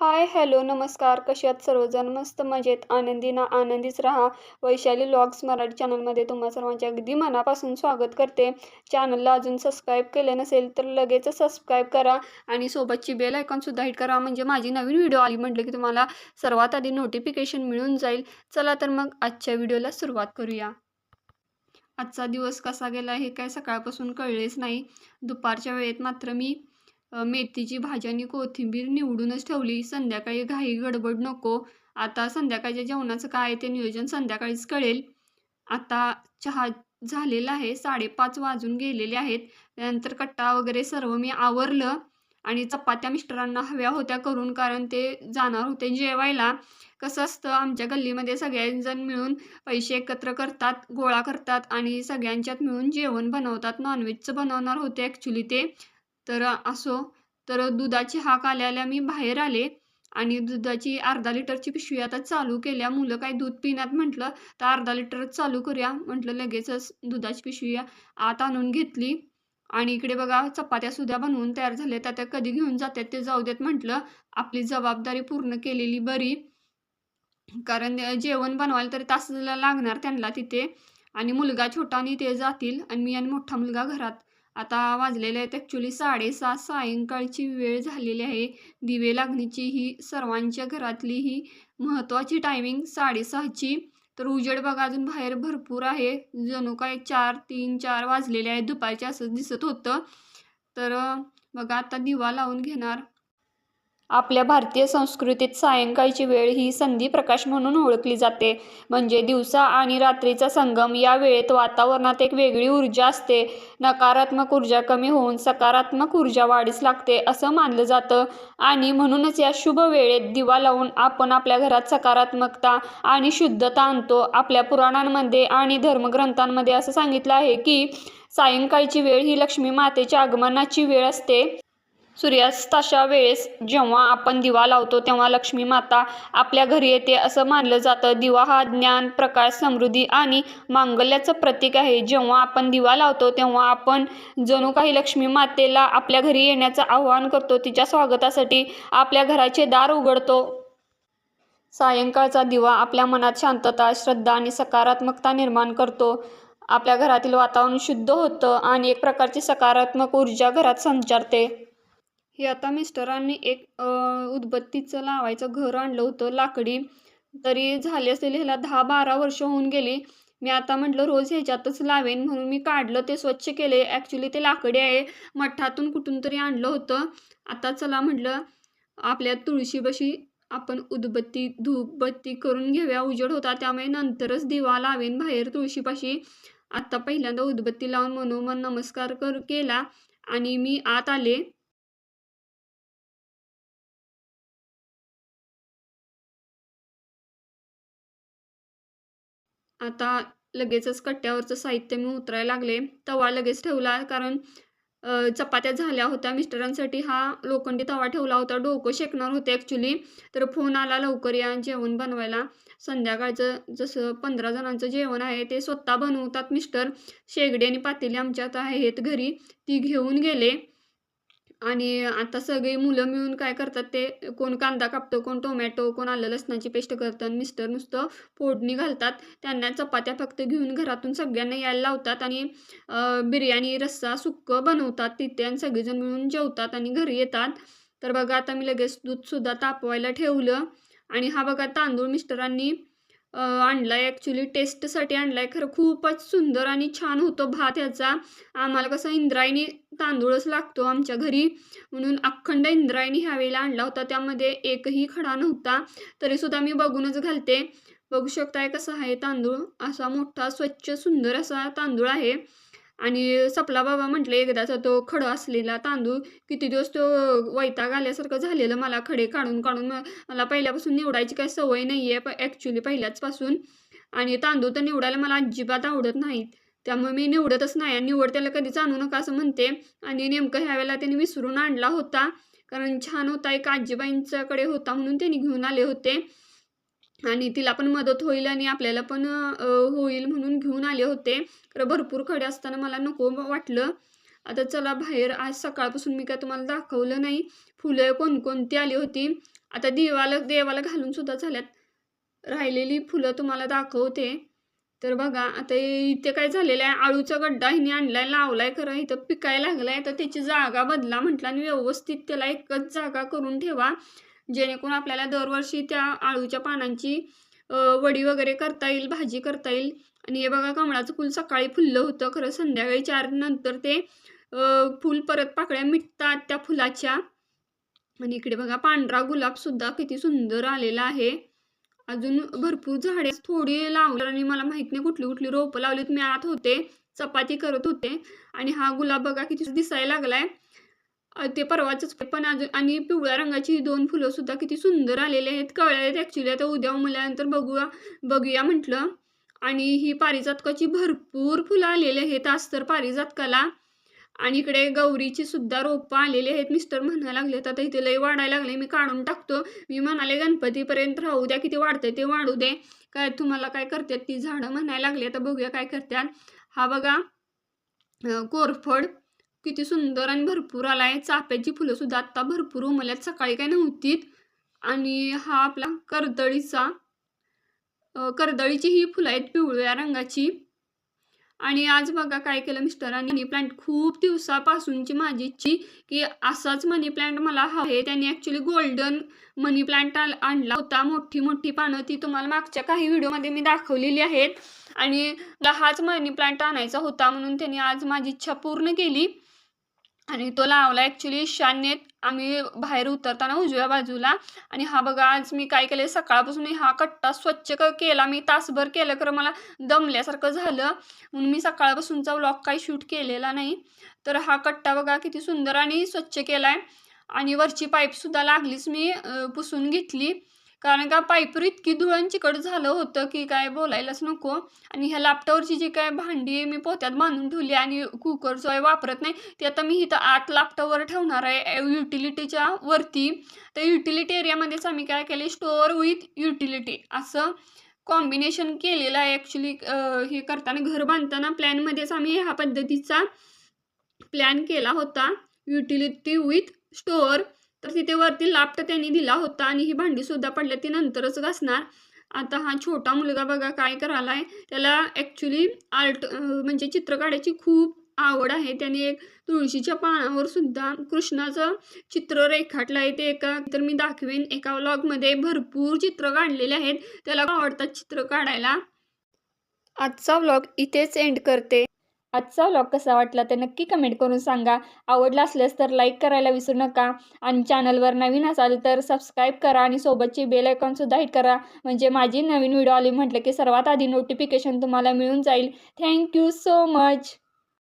Hi hello नमस्कार. कसे आहात सर्वजण? मस्त मजेत. आनंदी ना आनंदीच राहा. वैशाली लॉग्स मराठी चॅनलमध्ये तुम्हा सर्वांचे अगदी मनापासून स्वागत करते. चॅनलला अजून सबस्क्राईब केले नसेल तर लगेच सबस्क्राईब करा आणि सोबतची बेल आयकॉनसुद्धा हिट करा. म्हणजे माझी नवीन व्हिडिओ आली म्हटलं की तुम्हाला सर्वात आधी नोटिफिकेशन मिळून जाईल. चला तर मग आजच्या व्हिडिओला सुरुवात करूया. आजचा दिवस कसा गेला हे काय सकाळपासून कळलेच नाही. दुपारच्या वेळेत मात्र मी मेथीची भाजी आणि कोथिंबीर निवडूनच ठेवली. संध्याकाळी घाई गडबड नको. आता संध्याकाळच्या जेवणाचं काय आहे ते नियोजन संध्याकाळीच कळेल. आता चहा झालेला आहे. साडेपाच वाजून गेलेले आहेत. त्यानंतर कट्टा वगैरे सर्व मी आवरलं आणि चपात्या मिस्टरांना हव्या होत्या करून कारण ते जाणार होते जेवायला. कसं असतं आमच्या गल्लीमध्ये सगळेजण मिळून पैसे एकत्र करतात गोळा करतात आणि सगळ्यांच्यात मिळून जेवण बनवतात. नॉनव्हेजचं बनवणार होते ॲक्च्युली ते. तर असो तर दुधाची हाक आल्याला मी बाहेर आले आणि दुधाची अर्धा लिटरची पिशवी आता चालू केल्या. मुलं काय दूध पिण्यात म्हटलं तर अर्धा लिटरच चालू करूया म्हटलं. लगेचच दुधाची पिशवी आत आणून घेतली. आणि इकडे बघा चपात्या सुद्धा बनवून तयार झाल्या. त्या त्या कधी घेऊन जातात ते जाऊ देत म्हटलं. आपली जबाबदारी पूर्ण केलेली बरी. कारण जेवण बनवायला तरी तास लागणार त्यांना तिथे. आणि मुलगा छोटा आणि ते जातील. आणि मी आणि मोठा मुलगा घरात आता वाजलेले आहेत ॲक्च्युली साडेसहा सायंकाळची वेळ झालेली आहे. दिवे लागणीची ही सर्वांच्या घरातली ही महत्त्वाची टायमिंग साडेसहाची. तर उजेड बघा अजून बाहेर भरपूर आहे. जणू काय चार तीन चार वाजलेले आहेत. दुपारचे असं दिसत होतं. तर बघा आता दिवा लावून घेणार. आपल्या भारतीय संस्कृतीत सायंकाळची वेळ ही संधी प्रकाश म्हणून ओळखली जाते. म्हणजे दिवसा आणि रात्रीचा संगम या वेळेत वातावरणात एक वेगळी ऊर्जा असते. नकारात्मक ऊर्जा कमी होऊन सकारात्मक ऊर्जा वाढीस लागते असं मानलं जातं. आणि म्हणूनच या शुभ वेळेत दिवा लावून आपण आपल्या घरात सकारात्मकता आणि शुद्धता आणतो. आपल्या पुराणांमध्ये आणि धर्मग्रंथांमध्ये असं सांगितलं आहे की सायंकाळची वेळ ही लक्ष्मी मातेच्या आगमनाची वेळ असते. सूर्यास्ताच्या वेळेस जेव्हा आपण दिवा लावतो तेव्हा लक्ष्मी माता आपल्या घरी येते असं मानलं जातं. दिवा हा ज्ञान प्रकाश समृद्धी आणि मांगल्याचं प्रतीक आहे. जेव्हा आपण दिवा लावतो तेव्हा आपण जणू काही लक्ष्मी मातेला आपल्या घरी येण्याचं आवाहन करतो. तिच्या स्वागतासाठी आपल्या घराचे दार उघडतो. सायंकाळचा दिवा आपल्या मनात शांतता श्रद्धा आणि सकारात्मकता निर्माण करतो. आपल्या घरातील वातावरण शुद्ध होतं आणि एक प्रकारची सकारात्मक ऊर्जा घरात संचारते. हे आता मिस्टरांनी एक उदबत्तीचं लावायचं घर आणलं होतं लाकडी. तरी झाले असेल ह्याला दहा बारा वर्ष होऊन गेली. मी आता म्हटलं रोज ह्याच्यातच लावेन. म्हणून मी काढलं ते स्वच्छ केले. ॲक्च्युली ते लाकडी आहे. मठातून कुठून तरी आणलं होतं. आता चला म्हटलं आपल्या तुळशीबशी आपण उदबत्ती धूपबत्ती करून घेऊया. उजेड होता त्यामुळे नंतरच दिवा लावेन बाहेर तुळशीपाशी आत्ता पहिल्यांदा उदबत्ती लावून मनोमन नमस्कार कर केला. आणि मी आत आले. आता लगेचच कट्ट्यावरचं साहित्य मी उतरायला लागले. तवा लगेच ठेवला कारण चपात्या झाल्या होत्या मिस्टरांसाठी. हा लोखंडी तवा ठेवला होता. डोकं शेकणार होते ॲक्च्युली तर फोन आला लवकर या जेवण बनवायला. संध्याकाळचं जसं पंधरा जणांचं जेवण आहे ते स्वतः बनवतात मिस्टर. शेगडी आणि पातेली आमच्यात आहेत घरी. ती घेऊन गेले. आणि आता सगळी मुलं मिळून काय करतात ते कोण कांदा कापतो कोण टोमॅटो कोण आलं लसणाची पेस्ट करतात मिस्टर नुसतं फोडणी घालतात. त्यांना चपात्या फक्त घेऊन घरातून सगळ्यांना यायला लावतात आणि बिर्याणी रस्सा सुक्कं बनवतात तिथे आणि सगळेजण मिळून जेवतात आणि घरी येतात. तर बघा आता मी लगेच दूधसुद्धा तापवायला ठेवलं आणि हा बघा तांदूळ मिस्टरांनी आणला आहे ॲक्च्युली टेस्टसाठी आणला आहे खरं खूपच सुंदर आणि छान होतो भात ह्याचा. आम्हाला कसं इंद्रायणी तांदूळच लागतो आमच्या घरी. म्हणून अखंड इंद्रायणी ह्यावेळेला आणला होता. त्यामध्ये एकही खडा नव्हता. तरीसुद्धा मी बघूनच घालते. बघू शकताय कसं आहे तांदूळ. असा मोठा स्वच्छ सुंदर असा तांदूळ आहे. आणि सपला बाबा म्हटलं एकदाचा तो खडं असलेला तांदूळ किती दिवस तो वैताग आल्यासारखं झालेलं मला खडे काढून काढून मला पहिल्यापासून निवडायची काही सवय नाही आहे प ॲक्च्युली पहिल्याचपासून. आणि तांदूळ तर निवडायला मला अजिबात आवडत नाहीत. त्यामुळे मी निवडतच नाही आणि निवड त्याला कधीच आणू नका असं म्हणते. आणि नेमकं ह्या वेळेला त्यांनी विसरून आणला होता. कारण छान होता एक आजीबाईंच्याकडे होता म्हणून त्यांनी घेऊन आले होते. आणि तिला पण मदत होईल आणि आपल्याला पण होईल म्हणून घेऊन आले होते. तर भरपूर खडे असताना मला नको वाटलं. आता चला बाहेर आज सकाळपासून मी काय तुम्हाला दाखवलं नाही. फुलं कोणकोणती आली होती. आता देवाला देवाला घालून सुद्धा झाल्यात. राहिलेली फुलं तुम्हाला दाखवते. तर बघा आता इथे काय झालेलं आहे. आळूचा गड्डा हिने आणलाय लावलाय खरं. इथं पिकायला लागलाय. तर त्याची जागा बदला म्हटलं आणि व्यवस्थित त्याला एकच जागा करून ठेवा. जेणेकरून आपल्याला दरवर्षी त्या आळूच्या पानांची वडी वगैरे करता येईल भाजी करता येईल. आणि हे बघा कमळाचं फुल सकाळी फुललं होतं. खरं संध्याकाळी चार नंतर ते फुल परत पाकळ्या मिटतात त्या फुलाच्या. आणि इकडे बघा पांढरा गुलाब सुद्धा किती सुंदर आलेला आहे. अजून भरपूर झाडे थोडी लावली आणि मला माहीत नाही कुठली कुठली रोपं लावलीत. मी आत होते चपाती करत होते. आणि हा गुलाब बघा किती दिसायला लागलाय. ते परवाचंच पण अजून आणि पिवळ्या रंगाची ही दोन फुलं सुद्धा किती सुंदर आलेले आहेत. कळले आहेत ॲक्च्युली आता उद्या उमल्यानंतर बघूया बघूया म्हटलं. आणि ही पारिजातकाची भरपूर फुलं आलेली आहेत. आज तर पारिजातकाला. आणि इकडे गौरीची सुद्धा रोपं आलेली आहेत. मिस्टर म्हणायला लागले आता इथे लय वाढायला लागले मी काढून टाकतो. मी म्हणाले गणपतीपर्यंत राहू द्या. किती वाढतंय ते वाढू दे. काय तुम्हाला काय करतात ती झाडं? म्हणायला लागली. आता बघूया काय करतात. हा बघा कोरफड. किती सुंदर आणि भरपूर आलाय. चाफ्याची फुलं सुद्धा आत्ता भरपूर उमल्यात सकाळी काय नव्हतीत. आणि हा आपला कर्दळीचा करदळीची कर्दळीची ही फुलं आहेत पिवळ्या रंगाची. आणि आज बघा काय केलं मिस्टरांनी मनी प्लांट. खूप दिवसापासूनची माझी इच्छी की असाच मनी प्लांट मला हवा आहे. त्यांनी ॲक्च्युली गोल्डन मनी प्लांट आणला होता. मोठी मोठी पानं ती तुम्हाला मागच्या काही व्हिडिओमध्ये मी दाखवलेली आहेत. आणि हाच मनी प्लांट आणायचा होता म्हणून त्यांनी आज माझी इच्छा पूर्ण केली. आणि तो लावला ॲक्च्युली ईशान्येत. आम्ही बाहेर उतरताना उजव्या बाजूला. आणि हा बघा आज मी काय केलं सकाळपासून हा कट्टा स्वच्छ क केला. मी तासभर केलं खरं मला दमल्यासारखं झालं. म्हणून मी सकाळपासूनचा व्लॉग काही शूट केलेला नाही. तर हा कट्टा बघा किती सुंदर आणि स्वच्छ केला आहे आणि वरची पाईपसुद्धा लागलीच मी पुसून घेतली. कारण का पाईपवर इतकी धुळण चिकट झालं होतं की काय बोलायलाच नको. आणि ह्या लॅपटॉपवरची जी काय भांडी मी पोत्यात बांधून ठेवली आणि कुकरचं आहे वापरत नाही ते आता मी इथं आत लॅपटॉपवर ठेवणार आहे युटिलिटीच्या वरती. तर युटिलिटी एरियामध्येच आम्ही काय केले स्टोअर विथ युटिलिटी असं कॉम्बिनेशन केलेलं आहे ॲक्च्युली हे करताना घर बांधताना प्लॅनमध्येच आम्ही ह्या पद्धतीचा प्लॅन केला होता युटिलिटी विथ स्टोअर तर तिथे वरती लापट त्यांनी दिला होता आणि ही भांडीसुद्धा पडल्या. ती नंतरच घासणार. आता हा छोटा मुलगा बघा काय करायला आहे त्याला ॲक्च्युली आर्ट म्हणजे चित्र काढायची खूप आवड आहे. त्याने एक तुळशीच्या पानावर सुद्धा कृष्णाचं चित्र रेखाटलं आहे ते एका तर मी दाखवेन एका व्लॉगमध्ये भरपूर चित्र काढलेले आहेत. त्याला आवडतात चित्र काढायला. आजचा व्लॉग इथेच एंड करते. आजचा व्लॉग कसा वाटला ते नक्की कमेंट करून सांगा. आवडला असल्यास तर लाईक करायला विसरू नका. आणि चॅनलवर नवीन असाल तर सबस्क्राईब करा आणि सोबतची बेल आयकॉनसुद्धा हिट करा. म्हणजे माझी नवीन व्हिडिओ आली म्हटलं की सर्वात आधी नोटिफिकेशन तुम्हाला मिळून जाईल. Thank you so much